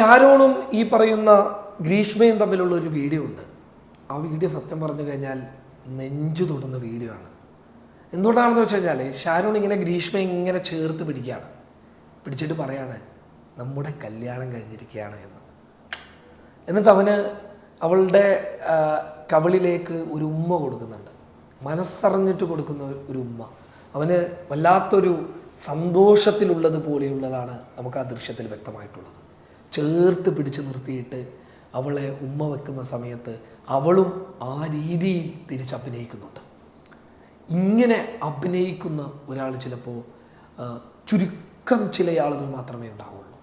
ഷാരോണും ഈ പറയുന്ന ഗ്രീഷ്മയും തമ്മിലുള്ള ഒരു വീഡിയോ ഉണ്ട്. ആ വീഡിയോ സത്യം പറഞ്ഞു കഴിഞ്ഞാൽ നെഞ്ചു തൊടുന്ന വീഡിയോ ആണ്. എന്തുകൊണ്ടാണെന്ന് വെച്ച് കഴിഞ്ഞാൽ ഷാരോൺ ഇങ്ങനെ ഗ്രീഷ്മ ഇങ്ങനെ ചേർത്ത് പിടിക്കുകയാണ്. പിടിച്ചിട്ട് പറയാണ് നമ്മുടെ കല്യാണം കഴിഞ്ഞിരിക്കുകയാണ് എന്ന്. എന്നിട്ട് അവന് അവളുടെ കവളിലേക്ക് ഒരു ഉമ്മ കൊടുക്കുന്നുണ്ട്. മനസ്സറിഞ്ഞിട്ട് കൊടുക്കുന്ന ഒരു ഉമ്മ. അവന് വല്ലാത്തൊരു സന്തോഷത്തിലുള്ളത് പോലെയുള്ളതാണ് നമുക്ക് ആ ദൃശ്യത്തിൽ വ്യക്തമായിട്ടുള്ളത്. ചേർത്ത് പിടിച്ചു നിർത്തിയിട്ട് അവളെ ഉമ്മ വെക്കുന്ന സമയത്ത് അവളും ആ രീതിയിൽ തിരിച്ചഭിനയിക്കുന്നുണ്ട്. ഇങ്ങനെ അഭിനയിക്കുന്ന ഒരാൾ ചിലപ്പോൾ ചുരുക്കം ചില ആളുകൾ മാത്രമേ ഉണ്ടാവുള്ളൂ.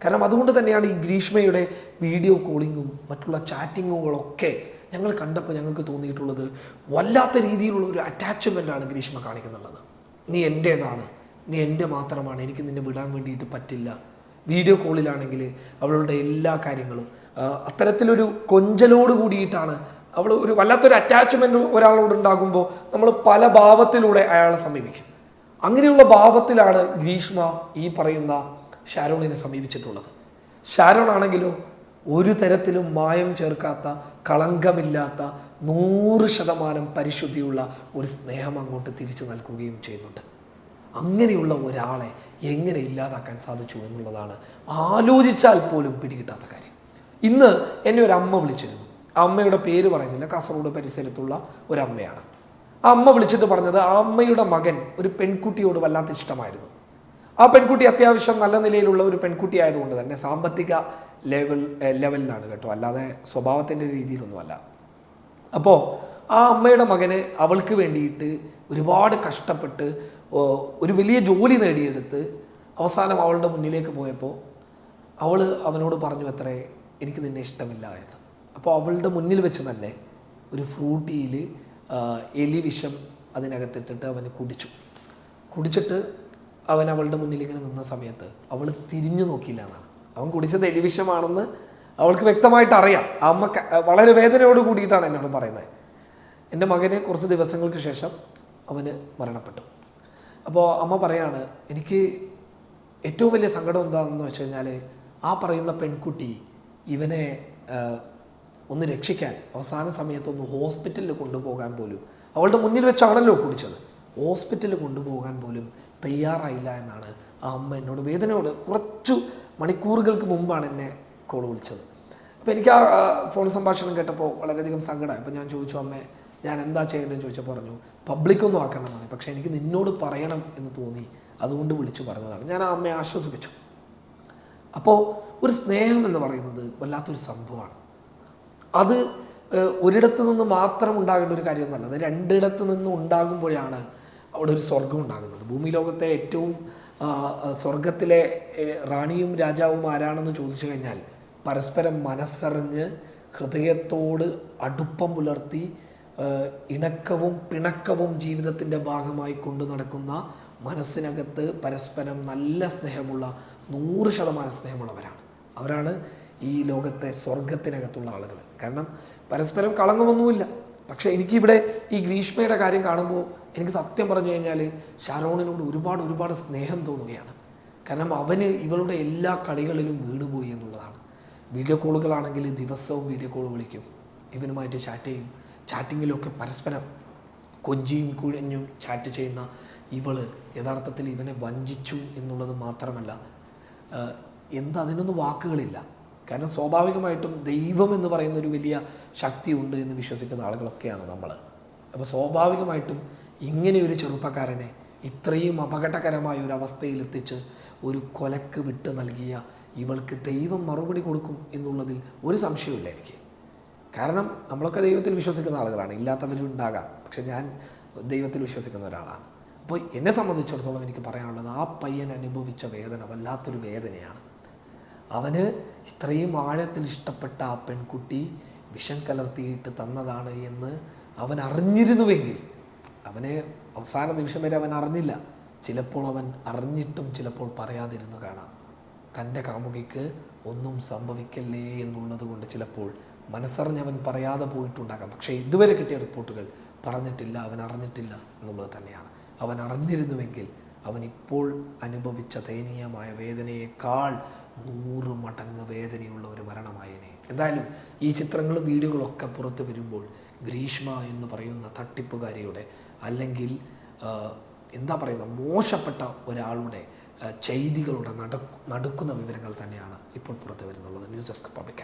കാരണം അതുകൊണ്ട് തന്നെയാണ് ഈ ഗ്രീഷ്മയുടെ വീഡിയോ കോളിങ്ങും മറ്റുള്ള ചാറ്റിങ്ങുകളൊക്കെ ഞങ്ങൾ കണ്ടപ്പോൾ ഞങ്ങൾക്ക് തോന്നിയിട്ടുള്ളത് വല്ലാത്ത രീതിയിലുള്ള ഒരു അറ്റാച്ച്മെന്റാണ് ഗ്രീഷ്മ കാണിക്കുന്നുള്ളത്. നീ എന്റേതാണ് നീ എന്റെ മാത്രമാണ് എനിക്ക് നിന്നെ വിടാൻ വേണ്ടിയിട്ട് പറ്റില്ല. വീഡിയോ കോളിലാണെങ്കിൽ അവളുടെ എല്ലാ കാര്യങ്ങളും. അത്തരത്തിലൊരു കൊഞ്ചലോട് കൂടിയിട്ടാണ് അവൾ ഒരു വല്ലാത്തൊരു അറ്റാച്ച്മെന്റ് ഒരാളോട് ഉണ്ടാകുമ്പോൾ നമ്മൾ പല ഭാവത്തിലൂടെ അയാളെ സമീപിക്കും. അങ്ങനെയുള്ള ഭാവത്തിലാണ് ഗ്രീഷ്മ ഈ പറയുന്ന ഷാരോണിനെ സമീപിച്ചിട്ടുള്ളത്. ഷാരോൺ ആണെങ്കിലോ ഒരു തരത്തിലും മായം ചേർക്കാത്ത കളങ്കമില്ലാത്ത നൂറ് ശതമാനം പരിശുദ്ധിയുള്ള ഒരു സ്നേഹം അങ്ങോട്ട് തിരിച്ചു നൽകുകയും ചെയ്യുന്നുണ്ട്. അങ്ങനെയുള്ള ഒരാളെ എങ്ങനെ ഇല്ലാതാക്കാൻ സാധിച്ചു എന്നുള്ളതാണ്. ആലോചിച്ചാൽ പോലും പിടികിട്ടാത്ത കാര്യം. ഇന്ന് എന്നെ ഒരു അമ്മ വിളിച്ചിരുന്നു. അമ്മയുടെ പേര് പറയുന്നില്ല. കാസർഗോഡ് പരിസരത്തുള്ള ഒരു അമ്മയാണ് ആ അമ്മ വിളിച്ചിട്ട് പറഞ്ഞത് ആ അമ്മയുടെ മകൻ ഒരു പെൺകുട്ടിയോട് വല്ലാത്ത ഇഷ്ടമായിരുന്നു. ആ പെൺകുട്ടി അത്യാവശ്യം നല്ല നിലയിലുള്ള ഒരു പെൺകുട്ടി ആയതുകൊണ്ട് തന്നെ സാമ്പത്തിക ലെവൽ ലെവലിലാണ് കേട്ടോ. അല്ലാതെ സ്വഭാവത്തിന്റെ രീതിയിലൊന്നുമല്ല. അപ്പോൾ ആ അമ്മയുടെ മകന് അവൾക്ക് വേണ്ടിയിട്ട് ഒരുപാട് കഷ്ടപ്പെട്ട് ഒരു വലിയ ജോലി നേടിയെടുത്ത് അവസാനം അവളുടെ മുന്നിലേക്ക് പോയപ്പോൾ അവൾ അവനോട് പറഞ്ഞു അത്രേ എനിക്ക് നിന്നെ ഇഷ്ടമില്ല എന്ന്. അപ്പോൾ അവളുടെ മുന്നിൽ വെച്ച് തന്നെ ഒരു ഫ്രൂട്ടിയിൽ എലി വിഷം അതിനകത്തിട്ടിട്ട് അവന് കുടിച്ചു. കുടിച്ചിട്ട് അവൻ അവളുടെ മുന്നിൽ ഇങ്ങനെ നിന്ന സമയത്ത് അവൾ തിരിഞ്ഞു നോക്കിയില്ല എന്നാണ്. അവൻ കുടിച്ചത് എലിവിഷമാണെന്ന് അവൾക്ക് വ്യക്തമായിട്ട് അറിയാം. അമ്മ വളരെ വേദനയോട് കൂടിയിട്ടാണ് എന്നോട് പറയുന്നത്. എന്റെ മകനെ കുറച്ച് ദിവസങ്ങൾക്ക് ശേഷം അവന് മരണപ്പെട്ടു. അപ്പോൾ അമ്മ പറയാണ് എനിക്ക് ഏറ്റവും വലിയ സങ്കടം എന്താണെന്ന് വെച്ച് കഴിഞ്ഞാൽ ആ പറയുന്ന പെൺകുട്ടി ഇവനെ ഒന്ന് രക്ഷിക്കാൻ അവസാന സമയത്തൊന്ന് ഹോസ്പിറ്റലിൽ കൊണ്ടുപോകാൻ പോലും അവളുടെ മുന്നിൽ വെച്ചാണല്ലോ കുടിച്ചത്. ഹോസ്പിറ്റലിൽ കൊണ്ടുപോകാൻ പോലും തയ്യാറായില്ല എന്നാണ് ആ അമ്മ എന്നോട് വേദനയോട് കുറച്ചു മണിക്കൂറുകൾക്ക് മുമ്പാണ് എന്നെ കോൾ വിളിച്ചത്. അപ്പോൾ എനിക്ക് ആ ഫോൺ സംഭാഷണം കേട്ടപ്പോൾ വളരെയധികം സങ്കടമായി അപ്പോൾ ഞാൻ ചോദിച്ചു അമ്മേ ഞാൻ എന്താ ചെയ്യേണ്ടതെന്ന് ചോദിച്ചാൽ പറഞ്ഞു പബ്ലിക്കൊന്നും ആക്കണമെന്നാണ്. പക്ഷേ എനിക്ക് നിന്നോട് പറയണം എന്ന് തോന്നി. അതുകൊണ്ട് വിളിച്ചു പറഞ്ഞതാണ്. ഞാൻ ആ അമ്മയെ ആശ്വസിപ്പിച്ചു. അപ്പോൾ ഒരു സ്നേഹം എന്ന് പറയുന്നത് വല്ലാത്തൊരു സംഭവമാണ്. അത് ഒരിടത്ത് നിന്ന് മാത്രം ഉണ്ടാകേണ്ട ഒരു കാര്യമൊന്നുമല്ല. അത് രണ്ടിടത്ത് നിന്ന് ഉണ്ടാകുമ്പോഴാണ് അവിടെ ഒരു സ്വർഗം ഉണ്ടാകുന്നത്. ഭൂമി ലോകത്തെ ഏറ്റവും സ്വർഗത്തിലെ റാണിയും രാജാവും ആരാണെന്ന് ചോദിച്ചു കഴിഞ്ഞാൽ പരസ്പരം മനസ്സറിഞ്ഞ് ഹൃദയത്തോട് അടുപ്പം പുലർത്തി ഇണക്കവും പിണക്കവും ജീവിതത്തിന്റെ ഭാഗമായി കൊണ്ടു നടക്കുന്ന മനസ്സിനകത്ത് പരസ്പരം നല്ല സ്നേഹമുള്ള നൂറ് ശതമാനം സ്നേഹമുള്ളവരാണ്. അവരാണ് ഈ ലോകത്തെ സ്വർഗത്തിനകത്തുള്ള ആളുകൾ. കാരണം പരസ്പരം കളങ്ങുമൊന്നുമില്ല പക്ഷേ എനിക്കിവിടെ ഈ ഗ്രീഷ്മയുടെ കാര്യം കാണുമ്പോൾ എനിക്ക് സത്യം പറഞ്ഞു കഴിഞ്ഞാൽ ഷാരോണിനോട് ഒരുപാട് ഒരുപാട് സ്നേഹം തോന്നുകയാണ്. കാരണം അവന് ഇവളുടെ എല്ലാ കളികളിലും വീണുപോയി എന്നുള്ളതാണ്. വീഡിയോ കോളുകളാണെങ്കിൽ ദിവസവും വീഡിയോ കോൾ വിളിക്കും. ഇവനുമായിട്ട് ചാറ്റ് ചെയ്യും. ചാറ്റിങ്ങിലൊക്കെ പരസ്പരം കൊഞ്ചിയും കുഴഞ്ഞും ചാറ്റ് ചെയ്യുന്ന ഇവൾ യഥാർത്ഥത്തിൽ ഇവനെ വഞ്ചിച്ചു എന്നുള്ളത് മാത്രമല്ല എന്തതിനൊന്നും വാക്കുകളില്ല. കാരണം സ്വാഭാവികമായിട്ടും ദൈവം എന്ന് പറയുന്ന ഒരു വലിയ ശക്തി ഉണ്ട് എന്ന് വിശ്വസിക്കുന്ന ആളുകളൊക്കെയാണ് നമ്മൾ അപ്പോൾ സ്വാഭാവികമായിട്ടും ഇങ്ങനെ ഒരു ചെറുപ്പക്കാരനെ ഇത്രയും അപകടകരമായ ഒരു അവസ്ഥയിൽ എത്തിച്ച് ഒരു കൊലക്ക് വിട്ട് നൽകിയ ഇവൾക്ക് ദൈവം മറുപടി കൊടുക്കും എന്നുള്ളതിൽ ഒരു സംശയമില്ല എനിക്ക്. കാരണം നമ്മളൊക്കെ ദൈവത്തിൽ വിശ്വസിക്കുന്ന ആളുകളാണ്. ഇല്ലാത്തവരും ഉണ്ടാകാം. പക്ഷെ ഞാൻ ദൈവത്തിൽ വിശ്വസിക്കുന്ന ഒരാളാണ്. അപ്പോൾ എന്നെ സംബന്ധിച്ചിടത്തോളം എനിക്ക് പറയാനുള്ളത് ആ പയ്യൻ അനുഭവിച്ച വേദന വല്ലാത്തൊരു വേദനയാണ്. അവന് ഇത്രയും ആഴത്തിൽ ഇഷ്ടപ്പെട്ട ആ പെൺകുട്ടി വിഷം കലർത്തിയിട്ട് തന്നതാണ് എന്ന് അവൻ അറിഞ്ഞിരുന്നുവെങ്കിൽ അവനെ അവസാന നിമിഷം വരെ അവൻ അറിഞ്ഞില്ല. ചിലപ്പോൾ അവൻ അറിഞ്ഞിട്ടും ചിലപ്പോൾ പറയാതിരുന്നു കാണാം. തന്റെ കാമുകിക്ക് ഒന്നും സംഭവിക്കല്ലേ എന്നുള്ളത് കൊണ്ട് ചിലപ്പോൾ മനസ്സറിഞ്ഞവൻ പറയാതെ പോയിട്ടുണ്ടാകാം. പക്ഷേ ഇതുവരെ കിട്ടിയ റിപ്പോർട്ടുകൾ പറഞ്ഞിട്ടില്ല അവൻ അറിഞ്ഞിട്ടില്ല എന്നുള്ളത് തന്നെയാണ്. അവൻ അറിഞ്ഞിരുന്നുവെങ്കിൽ അവൻ ഇപ്പോൾ അനുഭവിച്ച ദയനീയമായ വേദനയേക്കാൾ നൂറ് മടങ്ങ് വേദനയുള്ള ഒരു മരണമായേനെ. എന്തായാലും ഈ ചിത്രങ്ങളും വീഡിയോകളൊക്കെ പുറത്തു വരുമ്പോൾ ഗ്രീഷ്മ എന്ന് പറയുന്ന തട്ടിപ്പുകാരിയുടെ അല്ലെങ്കിൽ എന്താ പറയുന്ന മോശപ്പെട്ട ഒരാളുടെ ചെയ്തികളുടെ നടക്കുന്ന വിവരങ്ങൾ തന്നെയാണ് ഇപ്പോൾ പുറത്തു വരുന്നുള്ളത്. News desk public